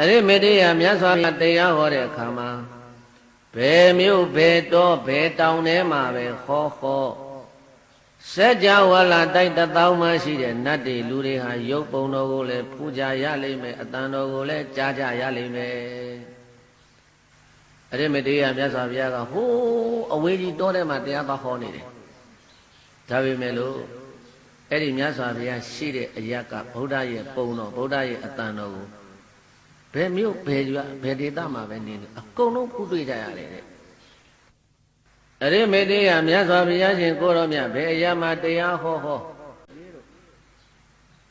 အရိမေတ္တရာမြတ်စွာဘုရားတရားဟောတဲ့အခါမှာဘယ်မြို့ဘယ်တော့ဘယ်တောင်ထဲမှာပဲဟောဟောစัจ java လာတိုက်တစ်သောင်းမှရှိတဲ့နတ်တွေလူတွေဟာရုပ်ပုံတော်ကိုလည်းပူဇာရလိမ့်မယ်အတန်တော်ကိုလည်းကြားကြရလိမ့်မယ်အရိမေတ္တရာမြတ်စွာဘုရားကဟိုးအဝေးကြီးတောထဲမှာတရားသွားဟောနေတယ်ဒါပေမဲ့လို့အဲ့ဒီမြတ်စွာဘုရားရှိတဲ့အရက်ကဗုဒ္ဓရဲ့ပုံတော်ဗုဒ္ဓရဲ့အတန်တော်ကို ဘယ်မြို့ဘယ်ရွာဘယ်ဒေသမှာပဲနေနေအကုန်လုံးဖူးတွေ့ကြရတယ်တဲ့အရိမေတ္တရာမြတ်စွာဘုရားရှင်ကိုရောမြတ်ဘယ်အရာမှာတရားဟောဟော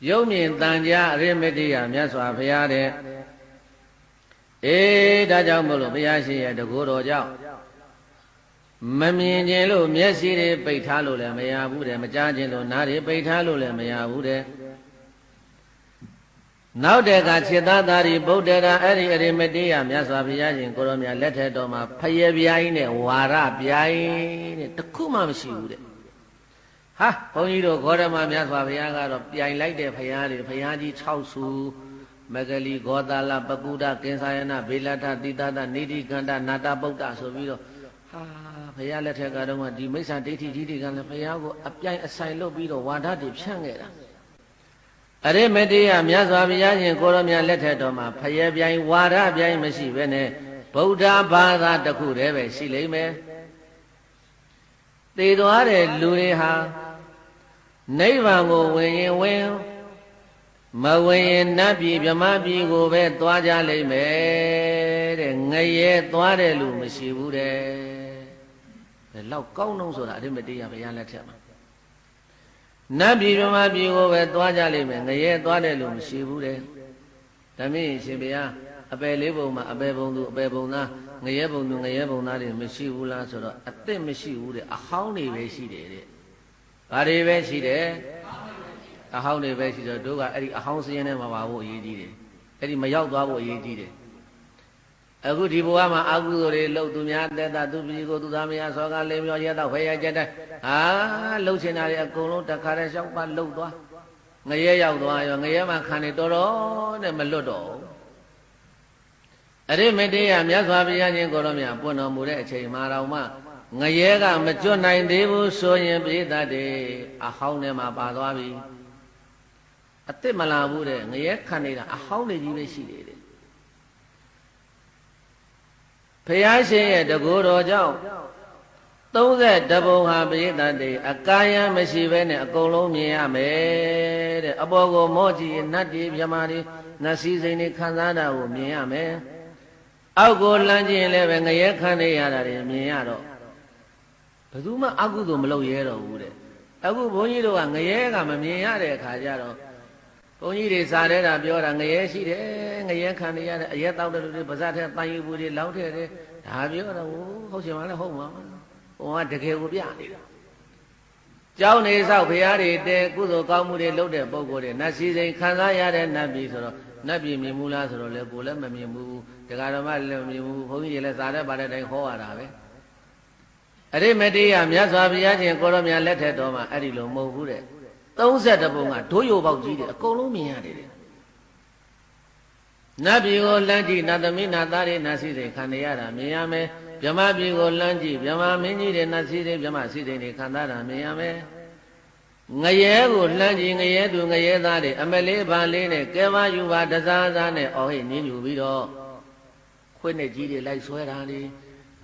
ရုပ်မြင်တန်ကြားအရိမေတ္တရာမြတ်စွာဘုရားတဲ့အေးဒါကြောင့်မို့လို့ဘုရားရှင်ရဲ့တကူတော်ကြောင့်မမြင်ခြင်းလို့မျက်စိတွေပိတ်ထားလို့လည်းမရဘူးတဲ့မကြားခြင်းလို့နားတွေပိတ်ထားလို့လည်းမရဘူးတဲ့ နောက်တဲ့ကခြေသားသားတွေဗုဒ္ဓရာအဲ့ဒီအရိမတေယမြတ်စွာဘုရားရှင်ကိုရောမြတ်လက်ထက်တော်မှာဖယေပြားကြီးနဲ့ဝါရပြားကြီးတဲ့တခုမှမရှိဘူးတဲ့ဟာဘုန်းကြီးတို့ဂေါရမမြတ်စွာဘုရားကတော့ပြိုင်လိုက်တဲ့ဘုရားတွေဘုရားကြီး6ဆူမဂလီဂောတာလပကုဒ္ဒကင်္ဆာယနာဘေလထတိတတနိတိကန္တနာတပုဒ္ဒဆိုပြီးတော့ဟာဘုရားလက်ထက်ကတော့ကဒီမိစ္ဆာဒိဋ္ဌိကြီးတွေကလည်းဘုရားကိုအပြိုင်အဆိုင်လုပ်ပြီးတော့ဝါဒတွေဖြန့်ခဲ့တာ အရိမတေယမြတ်စွာဘုရားရှင်ကိုရောမြတ်လက်ထက်တော်မှာဖယေပြိုင်ဝါဒပြိုင်မရှိဘဲနဲ့ဗုဒ္ဓဘာသာတစ်ခုတည်းပဲရှိလိမ့်မယ်သေသွားတဲ့လူတွေဟာနိဗ္ဗာန်ကိုဝင်ရင်ဝင်မဝင်ရင်နတ်ပြည်ဗြဟ္မပြည်ကိုပဲသွားကြလိမ့်မယ်တဲ့ငရဲသွားတဲ့လူမရှိဘူးတဲ့ဒါလောက်ကောင်းတော့ဆိုတာအရိမတေယဘုရားလက်ထက်မှာ နတ်ပြည်ဗြဟ္မပြည်ကိုပဲသွားကြလိမ့်မယ်ငရဲသွားတဲ့လူမရှိဘူးတဲ့ဒါမင်းရှင်ဘုရားအပယ်လေးပုံမှာအပယ်ပုံသူအပယ်ပုံသားငရဲပုံသူငရဲပုံသားတွေမရှိဘူးလားဆိုတော့အသက်မရှိဘူးတဲ့အဟောင်းတွေပဲရှိတယ်တဲ့ဘာတွေပဲရှိတယ်အဟောင်းတွေပဲရှိတော့တို့ကအဲ့ဒီအဟောင်းစင်းထဲမှာပါဖို့အရေးကြီးတယ်အဲ့ဒီမရောက်သွားဖို့အရေးကြီးတယ် အခုဒီဘဝမှာအကုသိုလ်တွေလှုပ်သူများတက်တာသူပြည်ကိုသူသားမယားစောကလေးမျိုးရဲတော့ဖဲရကြတဲ့ဟာလှုပ်ချင်တာတွေအကုန်လုံးတခါတည်းရှောက်ပါလှုပ်သွားငရဲရောက်သွားရောငရဲမှာခံနေတော်တော်နဲ့မလွတ်တော့အရိမတေယမြတ်စွာဘုရားရှင်ကိုရောမြတ်ပွင့်တော်မူတဲ့အချိန်မှာတော့မှငရဲကမကျွတ်နိုင်သေးဘူးဆိုရင်ပြိတ္တတွေအဟောင်းထဲမှာပါသွားပြီအစ်စ်မလာဘူးတဲ့ငရဲခံနေတာအဟောင်းတွေကြီးပဲရှိတယ် တဲ့ဖယားရှင်ရဲ့တကူတော်ကြောင့်30ဘုံဟာပရိသတ်တွေအကာယံမရှိဘဲနဲ့အကုန်လုံးမြင်ရမယ်တဲ့အပေါ်ကိုမော့ကြည့်နတ်တွေမြမာတွေနတ်စည်းစိမ်တွေခံစားတာကိုမြင်ရမယ်အောက်ကိုလှမ်းကြည့်ရင်လည်းပဲငရဲခံနေရတာတွေမြင်ရတော့ဘယ်သူမှအကုသိုလ်မလုပ်ရဲတော့ဘူးတဲ့အခုဘုန်းကြီးတို့ကငရဲကမမြင်ရတဲ့အခါကျတော့ဘုန်းကြီးတွေစားတဲ့တာပြောတာငရဲရှိတယ် ငရဲခံနေရတယ်အရဲတောက်တဲ့လူတွေပါဇက်ထဲတန်ယူဘူးတွေလောင်းထဲတယ်ဒါပြောတော့ဟုတ်ရှင်မလဲဟုတ်မှာဟိုကတကယ်ကိုပြနေတာကျောင်းနေဆောက်ဘုရားတွေတဲကုသိုလ်ကောင်းမှုတွေလုပ်တဲ့ပုံကိုယ်တွေနတ်စည်းစိမ်ခံစားရတဲ့နတ်ပြည်ဆိုတော့နတ်ပြည်မြင်မှုလားဆိုတော့လေကိုလည်းမမြင်ဘူးတရားတော်မှလည်းမမြင်ဘူးဘုန်းကြီးတွေလည်းစားတဲ့ပါတဲ့တိုင်းဟောရတာပဲအရိမတေယမြတ်စွာဘုရားရှင်ကိုရောမြတ်လက်ထက်တော်မှာအဲ့ဒီလိုမဟုတ်ဘူးတဲ့30ပုံကဒိုးရိုပေါက်ကြီးတယ်အကုန်လုံးမြင်ရတယ်တဲ့ နတ်ပြည်ကိုလမ်းကြည့်နတ်သမီးနတ်သားတွေနတ်စည်းစိမ်ခံရတာမြင်ရမယ်မြမပြည်ကိုလမ်းကြည့်မြမမင်းကြီးတွေနတ်စည်းစိမ်မြမစည်းစိမ်တွေခံရတာမြင်ရမယ်ငရဲကိုလှမ်းကြည့်ငရဲသူငရဲသားတွေအမလေးဘာလေးနဲ့ကဲပါယူပါတစားစားနဲ့အော်ဟိနင်းယူပြီးတော့ခွေးနဲ့ကြီးတွေလိုက်ဆွဲတာတွေ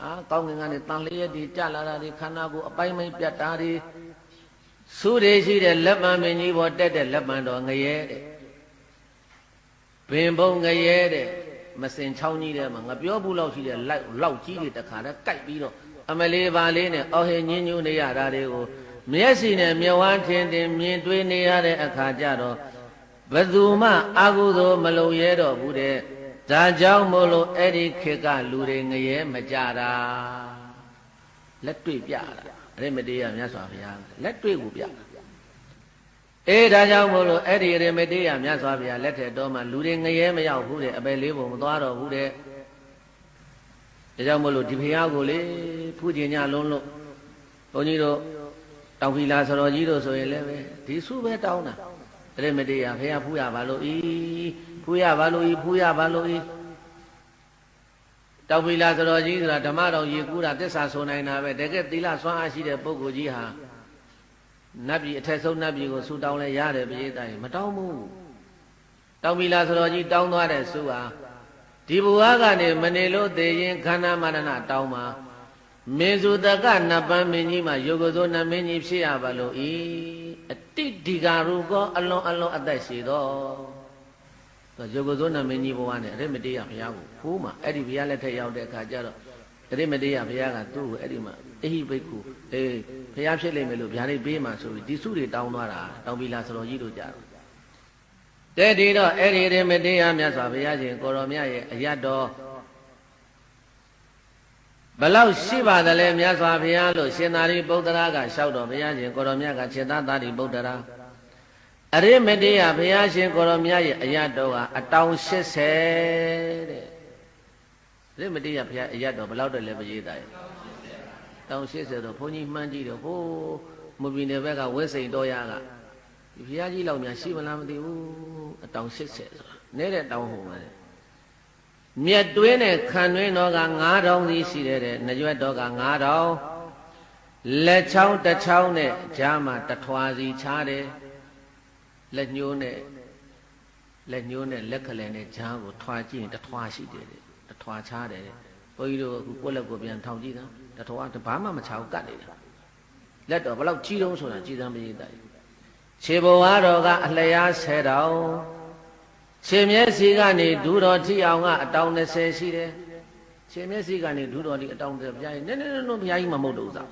အာကောင်းငင်ကနေတန်လျက်တွေကြလာတာတွေခန္ဓာကိုယ်အပိုင်းပိုင်းပြတ်တာတွေစုတွေရှိတဲ့လက်ပံမင်းကြီးပေါ်တက်တဲ့လက်ပံတော်ငရဲတဲ့ ဘင်ဘုံငရဲတဲ့မစင်ချောင်းကြီးတဲ့မှာငါပြောဘူးလောက်ရှိတဲ့လောက်လောက်ကြီးတွေတခါတည်းကြိုက်ပြီးတော့အမလေးပါလေးနဲ့အော်ဟင်ညင်းညူးနေရတာတွေကိုမျက်စိနဲ့မျက်ဝန်းထင်ထင်မြင်တွေ့နေရတဲ့အခါကျတော့ဘယ်သူမှအာဟုသောမလုံရဲတော့ဘူးတဲ့ဒါကြောင့်မို့လို့အဲ့ဒီခေတ်ကလူတွေငရဲမကြတာလက်တွေ့ပြတာအရိမတေယမြတ်စွာဘုရားလက်တွေ့ကိုပြတာ အေးဒါကြောင့်မို့လို့အဲ့ဒီအရိမတေယမြတ်စွာဘုရားလက်ထက်တော်မှာလူတွေငရဲမရောက်ဘူးတဲ့အပယ်လေးပုံမသွားတော့ဘူးတဲ့ဒါကြောင့်မို့လို့ဒီဘုရားကိုလေဖူးကျင်ညလုံးလို့ဘုန်းကြီးတို့တောင်ဖီလာဆတော်ကြီးတို့ဆိုရင်လည်းပဲဒီစုပဲတောင်းတာအရိမတေယဘုရားဖူးရပါလို့ဤဖဖူးရပါလို့ဤဖူးရပါလို့ဤတောက်ပီလာသတော်ကြီးဆိုတာဓမ္မတော်ရေကူးတာတစ္ဆာဆိုနိုင်တာပဲတကယ်သီလစွမ်းအားရှိတဲ့ပုဂ္ဂိုလ်ကြီးဟာ နတ်ပြည်အထက်ဆုံးနတ်ပြည်ကိုဆူတောင်းလဲရတယ်ပြေးတိုင်းမတောင်းဘူးတောက်ပီလာသတော်ကြီးတောင်းသွားတဲ့ဆုဟာဒီဘဝကနေမနေလို့သေရင်ခန္ဓာမရဏတောင်းမှာမေဇုတကနပန်းမင်းကြီးမှာယောဂဇောနမင်းကြီးဖြစ်ရပါလို့ဤအတိဒီကာရူကောအလွန်အလွန်အသက်ရှိတော်ယောဂဇောနမင်းကြီးဘဝနဲ့အရိမတေယဘုရားကိုဖိုးမှာအဲ့ဒီဘုရားလက်ထက်ရောက်တဲ့အခါကျတော့အရိမတေယဘုရားကသူ့ကိုအဲ့ဒီမှာအဟိဘိက္ခုအေး ဘုရားဖြစ်လိမ့်မယ်လို့ဗျာဒိတ်ပေးမှာဆိုပြီးဒီစုတွေတောင်းသွားတာတောင်းပြီလားဆိုတော့ကြီးတို့ကြတော့တဲ့ဒီတော့အဲ့ဒီရိမတေယမြတ်စွာဘုရားရှင်ကိုရောမြတ်ရဲ့အရတ်တော်ဘလောက်ရှိပါသလဲမြတ်စွာဘုရားလို့ရှင်သာရိပုတ္တရာကလျှောက်တော်ဘုရားရှင်ကိုရောမြတ်ကခြေသားသာရိပုတ္တရာအရိမတေယဘုရားရှင်ကိုရောမြတ်ရဲ့အရတ်တော်ကအတောင်80တဲ့အရိမတေယဘုရားအရတ်တော်ဘလောက်တည်းလဲမရေးတာရဲ့ တောင်80တော့ဘုန်းကြီးမှန်းကြည့်တော့ဟိုးမူပြည်နယ်ဘက်ကဝဲစိန်တော်ရကဒီဘုရားကြီးလောက်များရှိမလားမသိဘူးအတောင်80ဆိုတာနဲတဲ့တောင်ဟိုမှာမြက်တွင်းနဲ့ခံတွင်းတော့က9000စီရှိတယ်တဲ့နှရွက်တော့က9000လက်ချောင်းတစ်ချောင်းနဲ့ကြားမှာတထွာစီချားတယ်လက်ညှိုးနဲ့လက်ညှိုးနဲ့လက်ခလဲနဲ့ဂျားကိုထွာကြည့်ရင်တထွာရှိတယ်တဲ့တထွာချားတယ်ဘုန်းကြီးတို့အခုကိုယ့်လက်ကိုပြန်ထောင်ကြည့်တာ တထွာတဘာမှမချာဘူးကတ်နေတာလက်တော့ဘလောက်ကြီးတုံးဆိုတာကြီးစမ်းမရည်တိုင်ခြေဘဝတော်ကအလျားဆယ်တောင်ခြေမျက်စိကနေဒူတော်ထိအောင်ကအတောင်20ရှိတယ်ခြေမျက်စိကနေဒူတော်ဒီအတောင်30ဘုရားကြီးနည်းနည်းနည်းဘုရားကြီးမမဟုတ်တော့စား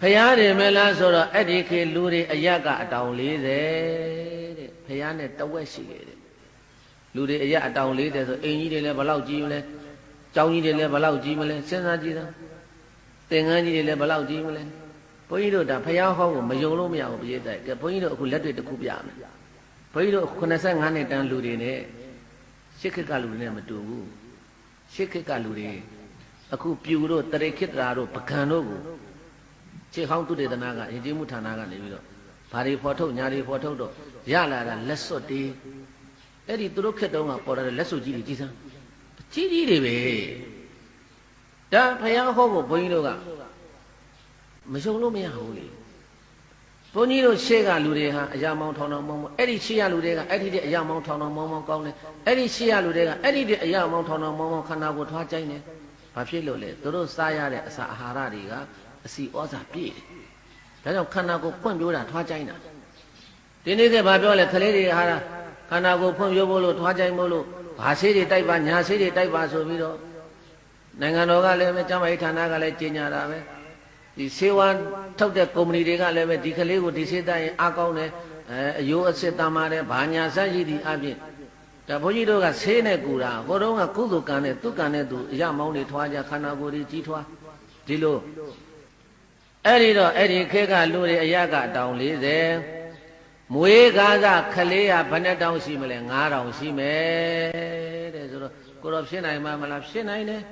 ဖရာတယ်မလားဆိုတော့အဲ့ဒီခေလူတွေအရကအတောင်40တဲ့ဖရာနဲ့တဝက်ရှိတယ်တဲ့လူတွေအရအတောင်40ဆိုအိမ်ကြီးတွေလည်းဘလောက်ကြီးမလဲကျောင်းကြီးတွေလည်းဘလောက်ကြီးမလဲစဉ်းစားကြည့်တာ သင်္ကန်းကြီးတွေလည်းဘလောက်ကြီးမလဲဘုန်းကြီးတို့ဒါဖရာဟောင်းကိုမယုံလို့မရဘူးပြည့်တိုက်ကဲဘုန်းကြီးတို့အခုလက်တွေတစ်ခုပြမယ်ဘုန်းကြီးတို့85နှစ်တန်းလူတွေနဲ့ရှစ်ခက်ကလူတွေနဲ့မတူဘူးရှစ်ခက်ကလူတွေအခုပြူတို့တရိခိတရာတို့ပကံတို့ကိုခြေဟောင်းသူတေသနာကယဉ်ကျေးမှုဌာနကနေပြီးတော့ဘာတွေဖော်ထုတ်ညာတွေဖော်ထုတ်တော့ရလာတာလက်စွပ်တေးအဲ့ဒီသူတို့ခက်တုံးကပေါ်လာတဲ့လက်စွပ်ကြီးတွေကြီးစမ်းကြီးကြီးတွေပဲ ဒါဖယားဟောဖို့ဘုန်းကြီးတို့ကမယုံလို့မရဘူးလေဘုန်းကြီးတို့ရှေ့ကလူတွေဟာအရာမောင်းထောင်ထောင်မောင်းမောင်းအဲ့ဒီရှေ့ရလူတွေကအဲ့ဒီတဲ့အရာမောင်းထောင်ထောင်မောင်းမောင်းကောင်းတယ်အဲ့ဒီရှေ့ရလူတွေကအဲ့ဒီတဲ့အရာမောင်းထောင်ထောင်မောင်းမောင်းခန္ဓာကိုယ်ထွားကြိုင်းတယ်ဘာဖြစ်လို့လဲသူတို့စားရတဲ့အစာအာဟာရတွေကအစီဩဇာပြည့်တယ်ဒါကြောင့်ခန္ဓာကိုယ်ဖွင့်ပြိုးတာထွားကြိုင်းတာဒီနေ့ကဘာပြောလဲခလေးတွေဟာခန္ဓာကိုယ်ဖွင့်ပြိုးဖို့လို့ထွားကြိုင်းဖို့လို့ဘာဆေးတွေတိုက်ပါညာဆေးတွေတိုက်ပါဆိုပြီးတော့ နိုင်ငံတော်ကလည်းပဲကျမ်းမာရေးဌာနကလည်းကြေညာတာပဲဒီဆေးဝါးထုတ်တဲ့ကုမ္ပဏီတွေကလည်းပဲဒီကလေးကိုဒီဆေးတိုက်ရင်အားကောင်းတယ်အဲအယိုးအစစ်တမ်းပါတယ်ဘာညာဆက်ရှိသည့်အပြင်ဒါဘုန်းကြီးတို့ကဆေးနဲ့ကူတာဟိုတုန်းကကုသိုလ်ကံနဲ့သူကံနဲ့သူအရမောင်းတွေထွားကြခန္ဓာကိုယ်ကြီးကြီးထွားဒီလိုအဲ့ဒီတော့အဲ့ဒီခေကလူတွေအရကတောင်40မွေးကားကခလေးရဘယ်နှတောင်ရှိမလဲ9000ရှိမယ်တဲ့ဆိုတော့ကိုတော့ဖြစ်နိုင်မှာမလားဖြစ်နိုင်တယ်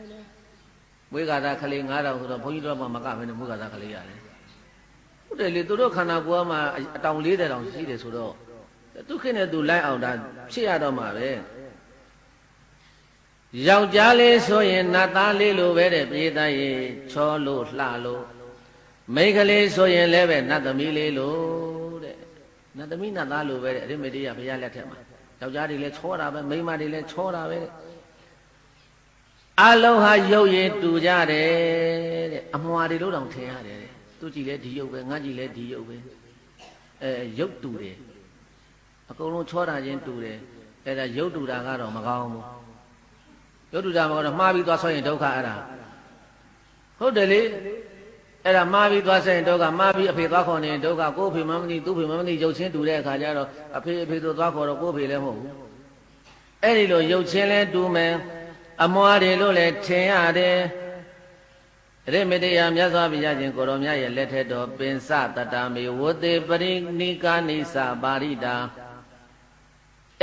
မွေးကားခလေး9000ဆိုတော့ဘုန်းကြီးတို့မှမကဘဲနဲ့မွေးကားခလေးရတယ်ဟုတ်တယ်လေသူတို့ခန္ဓာကိုယ်မှာအတောင်40တောင်ရှိတယ်ဆိုတော့သူခင်နဲ့သူလိုက်အောင်ဒါဖြစ်ရတော့မှာပဲယောက်ျားလေးဆိုရင်နတ်သားလေးလိုပဲတဲ့ပြေးသားရင်ချောလို့လှလို့မိန်းကလေးဆိုရင်လည်းပဲနတ်သမီးလေးလို့တဲ့နတ်သမီးနတ်သားလိုပဲတဲ့အရိမေတိယဘုရားလက်ထက်မှာယောက်ျားတွေလည်းချောတာပဲမိန်းမတွေလည်းချောတာပဲတဲ့ အလုံးဟာရုပ်ရည်တူကြတယ်တဲ့အမွာတွေလို့တောင်ထင်ရတယ်တဲ့သူကြည့်လဲဒီရုပ်ပဲငါကြည့်လဲဒီရုပ်ပဲအဲရုပ်တူတယ်အကုန်လုံးချောတာချင်းတူတယ်အဲဒါရုပ်တူတာကတော့မကောင်းဘူးရုပ်တူတာမကောင်းတော့မှားပြီးသွားဆိုရင်ဒုက္ခအဲ့ဒါဟုတ်တယ်လေအဲ့ဒါမှားပြီးသွားဆိုင်တော့ကမှားပြီးအဖေသွားခေါ်နေတော့ကကို့အဖေမမသိသူ့ဖေမမသိရုပ်ချင်းတူတဲ့အခါကျတော့အဖေအဖေတို့သွားခေါ်တော့ကို့အဖေလည်းမဟုတ်ဘူးအဲ့ဒီလိုရုပ်ချင်းလဲတူမယ် အမွားတွေလို့လည်းထင်ရတယ်ရိမတေယမြတ်စွာဘုရားရှင်ကိုရောမြတ်ရဲ့လက်ထက်တော်ပင်စတတမေဝတေပရိနိကာနိသပါရိတာ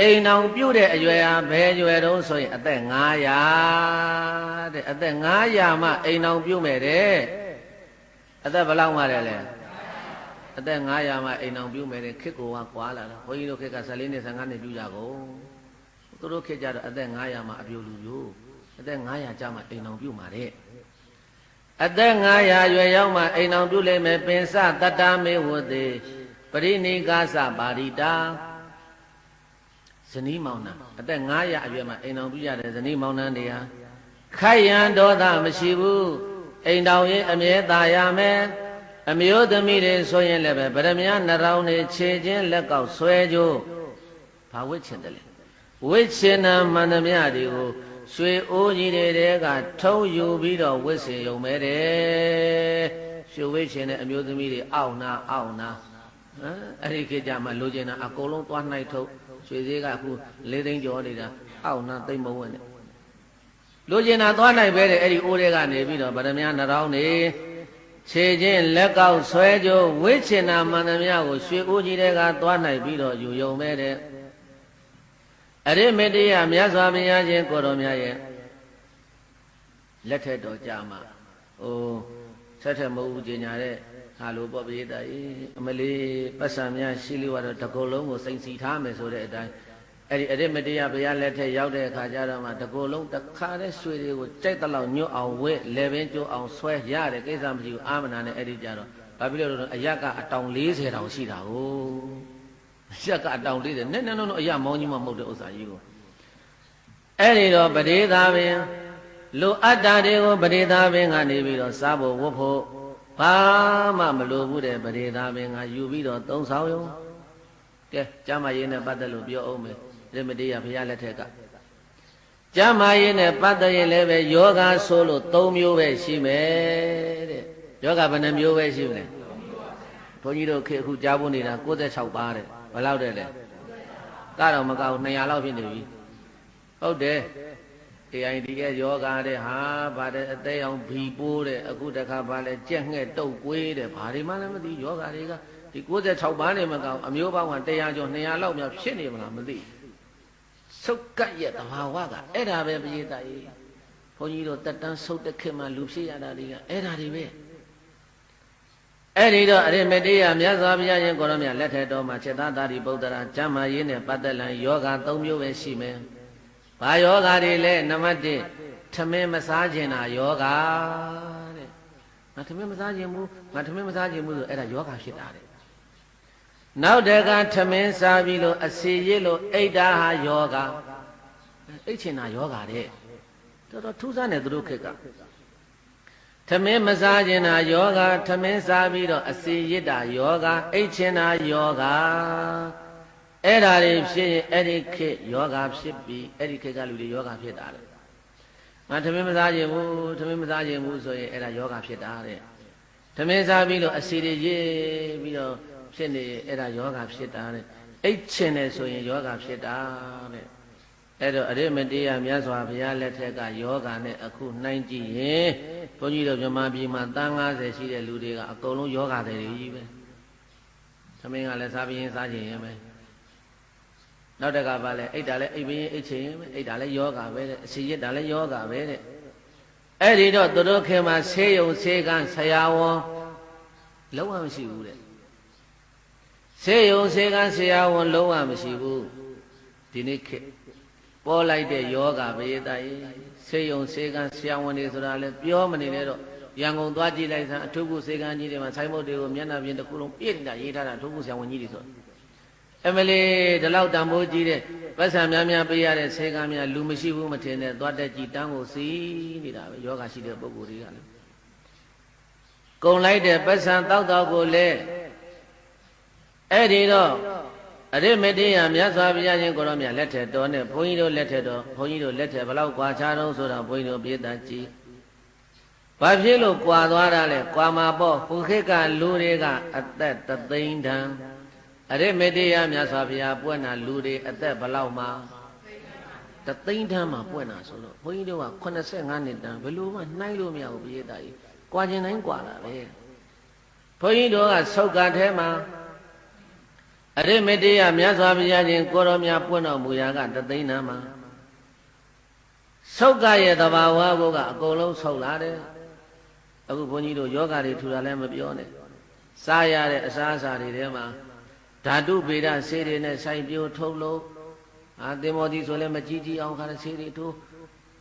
အိမ်အောင်ပြုတ်တဲ့အရွယ်ဟာဘယ်ရွယ်တုံးဆိုရင်အသက်900တဲ့အသက်900မှအိမ်အောင်ပြုတ်မယ်တဲ့အသက်ဘယ်လောက်မှလဲလဲအသက်900မှအိမ်အောင်ပြုမယ်တဲ့ခစ်ကိုကကွာလာတာဘုန်းကြီးတို့ခစ်က14နှစ်15နှစ်ပြုကြကုန်သူတို့ခေတ်ကြတော့အသက်900မှာအပြိုလူပြို အသက်900ကြာမှအိမ်အောင်ပြုတ်มาတဲ့အသက်900ရွယ်ရောက်မှအိမ်အောင်ပြုတ်လိမ့်မယ်ပင်စတတ္တမေဝတိပရိနိကာသပါရိတာဇနီးမောင်နှံအသက်900အရွယ်မှာအိမ်အောင်ပြုရတဲ့ဇနီးမောင်နှံတွေဟာခိုက်ရန်ဒေါသမရှိဘူးအိမ်တော်ရင်အမြဲသာရမယ်အမျိုးသမီးတွေဆိုရင်လည်းပဲဗရမယနှရောင်းနေခြေချင်းလက်ကောက်ဆွဲကြိုးဘာဝိချင်တယ်လဲဝိချင်နာမန္တမြတွေကို ရွှေအိုးကြီးတွေတဲကထုံးယူပြီးတော့ဝစ်စင်ယုံမဲတယ်ရွှေဝိချင်တဲ့အမျိုးသမီးတွေအောက်နာအောက်နာဟမ်အဲ့ဒီခေတ်ကြမှာလိုချင်တာအကုန်လုံးသွားနှိုက်ထုတ်ရွှေသေးကအခု၄သိန်းကျော်နေတာအောက်နာသိမ့်မဝင်နဲ့လိုချင်တာသွားနိုင်ပဲတဲ့အဲ့ဒီအိုးတွေကနေပြီးတော့ဗရမယနှရောင်းနေခြေချင်းလက်ကောက်ဆွဲကြိုးဝိချင်နာမန္တမြကိုရွှေအိုးကြီးတွေကသွားနိုင်ပြီးတော့ယူယုံမဲတဲ့ အရိမတေယမြတ်စွာဘုရားရှင်ကိုတော်မြတ်ရဲ့လက်ထက်တော်ကြာမှာဟိုဆက်ထက်မဟုတ်ဘူးကျင်ညာတဲ့ဟာလိုပေါ့ပြေးတာအေးအမလေးပတ်စံများရှိလို့ကတော့တကုလုံးကိုစိန်စီထားမယ်ဆိုတဲ့အတိုင်းအဲ့ဒီအရိမတေယဘုရားလက်ထက်ရောက်တဲ့အခါကျတော့မှတကုလုံးတစ်ခါတည်းရွှေတွေကိုကြိုက်တလောက်ညွတ်အောင်ဝဲလေပင်ကျိုးအောင်ဆွဲရတယ်ကိစ္စမရှိဘူးအာမနာနဲ့အဲ့ဒီကြတော့ဘာဖြစ်လို့လဲအရကအတောင်40တောင်ရှိတာကို ရက်ကတောင်လေးတယ်နဲ့နဲ့တော့အရာမောင်းကြီးမှမဟုတ်တဲ့ဥစ္စာကြီးကိုအဲ့ဒီတော့ပရိသာပင်လိုအပ်တာတွေကိုပရိသာပင်ကနေပြီးတော့စားဖို့ဝတ်ဖို့ဘာမှမလိုဘူးတဲ့ပရိသာပင်ကယူပြီးတော့သုံးဆောင်ရုံကဲကျမ်းမာရေးနဲ့ပတ်သက်လို့ပြောအောင်မယ်ရမတေးရဘုရားလက်ထက်ကကျမ်းမာရေးနဲ့ပတ်သက်ရင်လည်းပဲယောဂဆိုလို့၃မျိုးပဲရှိမယ်တဲ့ယောဂဘယ်နှမျိုးပဲရှိမလဲဘုန်းကြီးတို့ခေအခုကြားဖို့နေတာ96ပါးတဲ့ ဘယ်လောက်တဲ့လဲကတော့မကောက်200လောက်ဖြစ်နေပြီဟုတ်တယ် AIDS ယောဂါတဲ့ဟာဗါတဲ့အသေးအောင်ဘီပိုးတဲ့အခုတခါဗါလဲကြက်ငှဲ့တုတ်ကွေးတဲ့ဘာတွေမှလည်းမသိယောဂါတွေကဒီ96ပါးနဲ့မကောက်အမျိုးပေါင်းက100ကျော်200လောက်များဖြစ်နေမလားမသိစုတ်ကတ်ရဲ့တဘာဝကအဲ့ဒါပဲပရိသတ်ကြီးဘုန်းကြီးတို့တက်တန်းဆုတ်တဲ့ခေတ်မှာလူဖြစ်ရတာတွေကအဲ့ဒါတွေပဲ အဲ့ဒီတော့အရိမတေယမြတ်စွာဘုရားရှင်ကိုရောမြတ်လက်ထက်တော်မှာစေတသာရိပုတ္တရာကျမ်းမာရေးနဲ့ပတ်သက်လန်ယောဂ၃မျိုးပဲရှိမယ်။ဘာယောဂတွေလဲနံပါတ်1ထမင်းမစားခြင်းတာယောဂတဲ့။ငါထမင်းမစားခြင်းဘူးငါထမင်းမစားခြင်းဘူးဆိုအဲ့ဒါယောဂဖြစ်တာတဲ့။နောက်တကထမင်းစားပြီးလို့အစီရစ်လို့အိတ်တာဟာယောဂအိတ်ချင်တာယောဂတဲ့။တော်တော်ထူးဆန်းတယ်သူတို့ခက်က ထမင်းမစားခြင်းတာယောဂထမင်းစားပြီးတော့အစီရစ်တာယောဂအိတ်ချင်တာယောဂအဲ့ဓာတွေဖြစ်ရင်အဲ့ဒီခေတ်ယောဂဖြစ်ပြီးအဲ့ဒီခေတ်ကလူတွေယောဂဖြစ်တာလေငါထမင်းမစားခြင်းဘူးထမင်းမစားခြင်းဘူးဆိုရင်အဲ့ဒါယောဂဖြစ်တာတဲ့ထမင်းစားပြီးတော့အစီတွေရစ်ပြီးတော့ဖြစ်နေအဲ့ဒါယောဂဖြစ်တာတဲ့အိတ်ချင်တယ်ဆိုရင်ယောဂဖြစ်တာတဲ့ အဲ့တော့အရိမတေယမြတ်စွာဘုရားလက်ထက်ကယောဂနဲ့အခုနှိုင်းကြည့်ရင်ဘုန်းကြီးတို့မြမပြည်မှာတန်း90ရှိတဲ့လူတွေကအကုန်လုံးယောဂတွေကြီးပဲသမင်းကလည်းစားပြီးရင်စားခြင်းရင်ပဲနောက်တကပါလဲအိတ်တာလဲအိတ်ပြီးရင်အိတ်ချင်ရင်ပဲအိတ်တာလဲယောဂပဲတဲ့အစီရစ်တာလဲယောဂပဲတဲ့အဲ့ဒီတော့သူတို့ခင်မှာဆေးရုံဆေးကန်းဆရာဝန်လုံးဝမရှိဘူးတဲ့ဆေးရုံဆေးကန်းဆရာဝန်လုံးဝမရှိဘူးဒီနေ့ခေတ် ပေါ်လိုက်တဲ့ယောဂဘေးတိုင်ဆေးရုံဆေးကန်းဆရာဝန်တွေဆိုတာလဲပြောမနေနဲ့တော့ရန်ကုန်သွားကြည့်လိုက်စမ်းအထုပ်ကုဆေးကန်းကြီးတွေမှာဆိုင်မုတ်တွေကိုမျက်နှာပြင်တစ်ခုလုံးပြည့်နေတာရေးထားတာအထုပ်ကုဆရာဝန်ကြီးတွေဆိုအမလီဒီလောက်တန်ဖိုးကြီးတဲ့ပတ်စံများများပေးရတဲ့ဆေးကန်းများလူမရှိဘူးမထင်နဲ့သွားတက်ကြည့်တန်းကိုစီးနေတာပဲယောဂရှိတဲ့ပုဂ္ဂိုလ်တွေကလည်းကုံလိုက်တဲ့ပတ်စံတောက်တော့ကိုလည်းအဲ့ဒီတော့ အရိမတေယမြတ်စွာဘုရားရှင်ကိုရောမြတ်လက်ထက်တော်နဲ့ဘုန်းကြီးတို့လက်ထက်တော်ဘုန်းကြီးတို့လက်ထက်ဘလောက်ကွာခြားတော့ဆိုတော့ဘုန်းကြီးတို့ပြေးတတ်ကြည့်ဘာဖြစ်လို့ကွာသွားတာလဲကွာမှာပေါ့ဟိုခေတ်ကလူတွေကအသက်တသိန်းတန်အရိမတေယမြတ်စွာဘုရားပွင့်တာလူတွေအသက်ဘလောက်မှာတသိန်းတန်းမှာပွင့်တာဆိုတော့ဘုန်းကြီးတို့က85နှစ်တန်းဘယ်လိုမှနှိုင်းလို့မရဘူးပြေးတတ်ကြီးကွာကျင်တိုင်းကွာတာပဲဘုန်းကြီးတို့ကဆုတ်ကထဲမှာ အရိမတေယမြတ်စွာဘုရားရှင်ကိုရောမြတ်ပွင့်တော်မူရာကတသိန်းနာမှာဆုတ်ကရဲ့တဘာဝဘုကအကုန်လုံးဆုတ်လာတယ်အခုဘုန်းကြီးတို့ယောဂတွေထူတာလည်းမပြောနဲ့စားရတဲ့အစားအစာတွေထဲမှာဓာတုဗေဒဆေးတွေနဲ့ဆိုင်ပြိုထုတ်လို့အာသင်္ဘောကြီးဆိုလဲမကြီးကြီးအောင်ခါဆေးတွေတိုး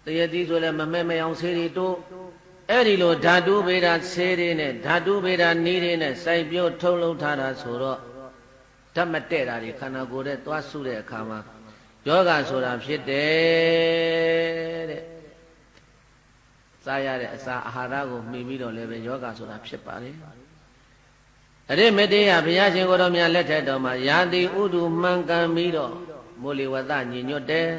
တရတိဆိုလဲမမဲမဲအောင်ဆေးတွေတိုးအဲ့ဒီလိုဓာတုဗေဒဆေးတွေနဲ့ဓာတုဗေဒနီးတွေနဲ့စိုက်ပျိုးထုတ်လုပ်ထားတာဆိုတော့ ဓာတ်မတည့်တာတွေခန္ဓာကိုယ်ရဲ့သွားစုတဲ့အခါမှာယောဂဆိုတာဖြစ်တယ်တဲ့စားရတဲ့အစာအာဟာရကိုမှီပြီးတော့လည်းပဲယောဂဆိုတာဖြစ်ပါလေအရိမတေယဘုရားရှင်ကိုယ်တော်မြတ်လက်ထက်တော်မှာယာတိဥဒုမှန်ကန်ပြီးတော့မိုးလေဝသညီညွတ်တယ်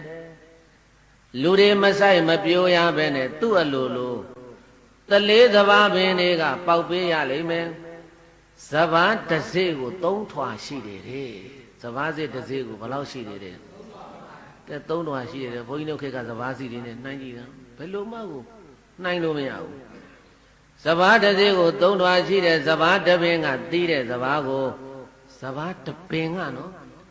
လူတွေမဆိုင်မပြိုးရဘဲနဲ့သူ့အလိုလိုတလေးသဘာပင်တွေကပေါက်ပေးရလိမ့်မယ် ဇဘာတစေကိုသုံးထွာရှိတယ်တဲ့ဇဘာစေတစေကိုဘယ်လောက်ရှိတယ်တဲ့တဲ့သုံးထွာရှိတယ်ဘုန်းကြီးတို့ခေတ်ကဇဘာစီတွေနဲ့နှိုင်းကြည့်တာဘယ်လိုမှကိုနှိုင်းလို့မရဘူးဇဘာတစေကိုသုံးထွာရှိတယ်ဇဘာတပင်ကတီးတဲ့ဇဘာကိုဇဘာတပင်ကနော်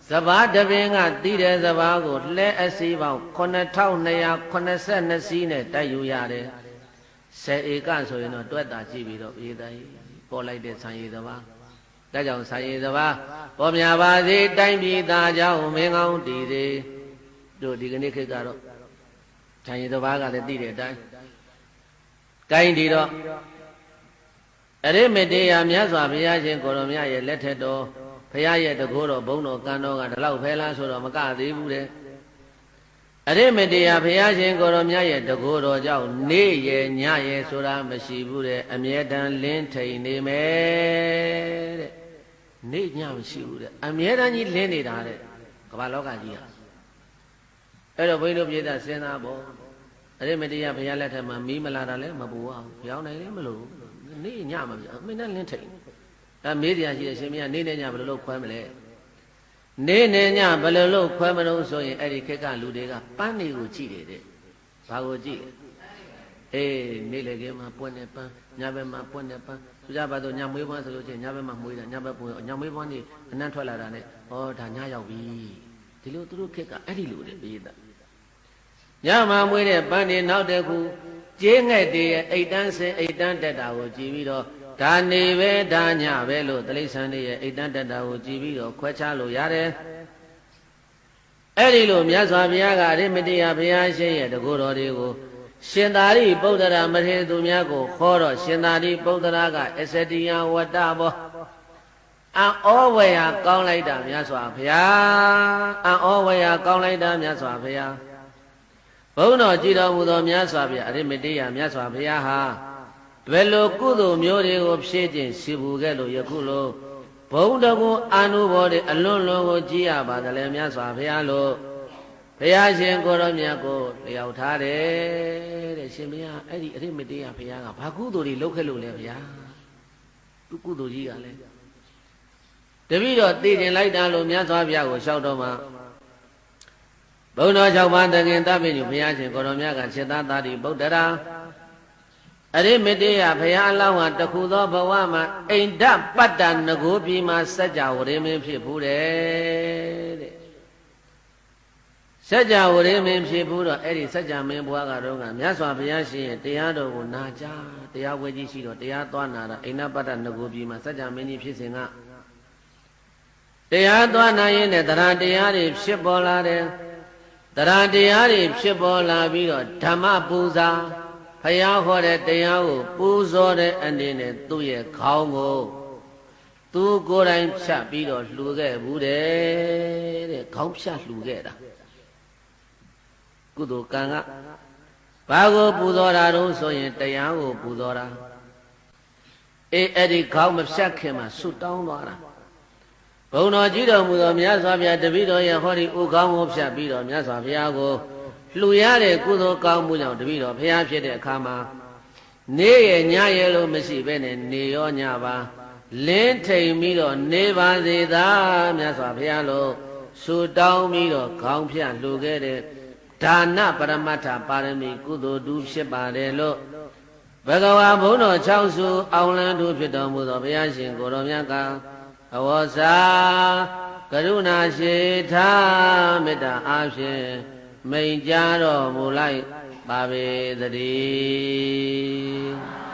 ဇဘာတပင်ကတီးတဲ့ဇဘာကိုလှဲအစီးပေါင်း9282စီးနဲ့တိုက်ယူရတယ်ဆယ်ဧကဆိုရင်တော့တွက်တာကြည့်ပြီးတော့အေးတိုင်း ပေါ်လိုက်တဲ့ဆံရည်သဘာဒါကြောင့်ဆံရည်သဘာပေါ်များပါစေတိုင်းပြည်သားကြောင့်မင်းကောင်းတည်စေတို့ဒီကနေ့ခေတ်ကတော့ဆံရည်သဘာကလည်းသိတဲ့အတိုင်းကိုင်းဒီတော့အရိမတေယမြတ်စွာဘုရားရှင်ကိုရောမြတ်ရဲ့လက်ထက်တော်ဘုရားရဲ့တကိုးတော်ဘုန်းတော်ကံတော်ကဒီလောက်ဖဲလားဆိုတော့မကသေးဘူးတဲ့ အရိမတေယဘုရားရှင်ကိုရောမြတ်ရဲ့တကိုးတော်ကြောင့်နေ့ရဲ့ညရဲ့ဆိုတာမရှိဘူးတဲ့အမြဲတမ်းလင်းထိန်နေမယ်တဲ့နေ့ညမရှိဘူးတဲ့အမြဲတမ်းကြီးလင်းနေတာတဲ့ကမ္ဘာလောကကြီးဟာအဲ့တော့ဘုန်းကြီးတို့ပြည်သားစဉ်းစားပေါ့အရိမတေယဘုရားလက်ထက်မှာမီးမလာတာလည်းမပူအောင်ဘျောင်းနိုင်လည်းမလို့နေ့ညမှာပြအမင်းနဲ့လင်းထိန်ဒါမေးတရားရှိတဲ့ရှင်မင်းကနေ့နဲ့ညဘယ်လိုလုပ်ခွဲမလဲ နေ့နဲ့ညဘယ်လိုလုပ်ခွဲမလို့ဆိုရင်အဲ့ဒီခက်ကလူတွေကပန်းတွေကိုကြည့်တယ်တဲ့ဘာကိုကြည့်လဲအေးနေ့လေကမှာပွင့်နေပန်းညဘက်မှာပွင့်နေပန်းသူကြပါတော့ညမွေးပန်းဆိုလို့ချင်းညဘက်မှာမွေးတာညဘက်ပွင့်ညမွေးပန်းนี่အနံ့ထွက်လာတာနဲ့ဩဒါညရောက်ပြီဒီလိုသူတို့ခက်ကအဲ့ဒီလိုတဲ့ပြေးတာညမှာမွေးတဲ့ပန်းတွေနောက်တစ်ခုကျေးငှက်တွေရဲ့အိတ်တန်းစင်အိတ်တန်းတက်တာကိုကြည်ပြီးတော့ ဒါနေပဲဒါညပဲလို့တိရစ္ဆာန်တွေရဲ့အိတ်တန်းတက်တာကိုကြည်ပြီးတော့ခွဲခြားလို့ရတယ်အဲ့ဒီလိုမြတ်စွာဘုရားကအရိမတိယဘုရားရှင်ရဲ့တကူတော်တွေကိုရှင်သာရိပုတ္တရာမထေရသူများကိုခေါ်တော့ရှင်သာရိပုတ္တရာကအစ္စတိယဝတ္တဘောအံဩဝေယကောင်းလိုက်တာမြတ်စွာဘုရားအံဩဝေယကောင်းလိုက်တာမြတ်စွာဘုရားဘုန်းတော်ကြည်တော်မူသောမြတ်စွာဘုရားအရိမတိယမြတ်စွာဘုရားဟာ ဘယ်လိုကုသိုလ်မျိုးတွေကိုဖြည့်ခြင်းရှိဘူးခဲ့လို့ယခုလိုဘုံတကုအာနုဘောတွေအလွန်လွန်ကိုကြည်ရပါသလဲမြတ်စွာဘုရားလို့ဘုရားရှင်ကိုရောမြတ်ကိုလျောက်ထားတယ်တဲ့ရှင်ဘုရားအဲ့ဒီအရိမတိယဘုရားကဘာကုသိုလ်တွေလုပ်ခဲ့လို့လဲဘုရားသူကုသိုလ်ကြီးကလည်းတပည့်တော်သိတင်လိုက်တာလို့မြတ်စွာဘုရားကိုလျှောက်တော့မှဘုံတော်၆ပါးတခင်တပိညုဘုရားရှင်ကိုရောမြတ်ကစေတသာတိဗုဒ္ဓရာ အရိမတေယဘုရားအလောင်းဟာတခုသောဘဝမှာအိန္ဒပတ္တနဂိုပြည်မှာစัจ java ဝရင်းမင်းဖြစ်ဘူးတဲ့တဲ့စัจ java ဝရင်းမင်းဖြစ်ဘူးတော့အဲ့ဒီစัจ java မင်းဘွားကတော့ကမြတ်စွာဘုရားရှင်ရဲ့တရားတော်ကိုနာကြားတရားဝဲကြီးရှိတော့တရားသွားနာတာအိန္ဒပတ္တနဂိုပြည်မှာစัจ java မင်းကြီးဖြစ်စဉ်ကတရားသွားနာရင်တဲ့တရားတရားတွေဖြစ်ပေါ်လာတယ်တရားတရားတွေဖြစ်ပေါ်လာပြီးတော့ဓမ္မပူဇာ ဖယားဟောတဲ့တရားကိုပူဇော်တဲ့အနေနဲ့သူ့ရဲ့ခေါင်းကိုသူကိုယ်တိုင်ဖြတ်ပြီးတော့လှူခဲ့ဘူးတဲ့တဲ့ခေါင်းဖြတ်လှူခဲ့တာကုသိုလ်ကံကဘာကိုပူဇော်တာတော့ဆိုရင်တရားကိုပူဇော်တာအေးအဲ့ဒီခေါင်းမဖြတ်ခင်မှာဆွတောင်းသွားတာဘုံတော်ကြီးတော်မူသောမြတ်စွာဘုရားတပည့်တော်ရဲ့ဟောဒီဥကောင်းကိုဖြတ်ပြီးတော့မြတ်စွာဘုရားကို လှူရတဲ့ကုသိုလ်ကောင်းမှုကြောင့်တပည့်တော်ဘုရားဖြစ်တဲ့အခါမှာနေရညရလို့မရှိဘဲနဲ့နေရောညပါလင်းထိန်ပြီးတော့နေပါစေသာမြတ်စွာဘုရားလို့ဆူတောင်းပြီးတော့ခေါင်းဖြတ်လှူခဲ့တဲ့ဒါနပရမတ္ထပါရမီကုသိုလ်တူဖြစ်ပါတယ်လို့ဘဂဝါဘုန်းတော်6စုအောင်လန်းသူဖြစ်တော်မူသောဘုရားရှင်ကိုတော်မြတ်ကအဝေါစာကရုဏာရှိထားမေတ္တာအားဖြင့် မိန်ကြားတော်မူလိုက်ပါပေသတည်း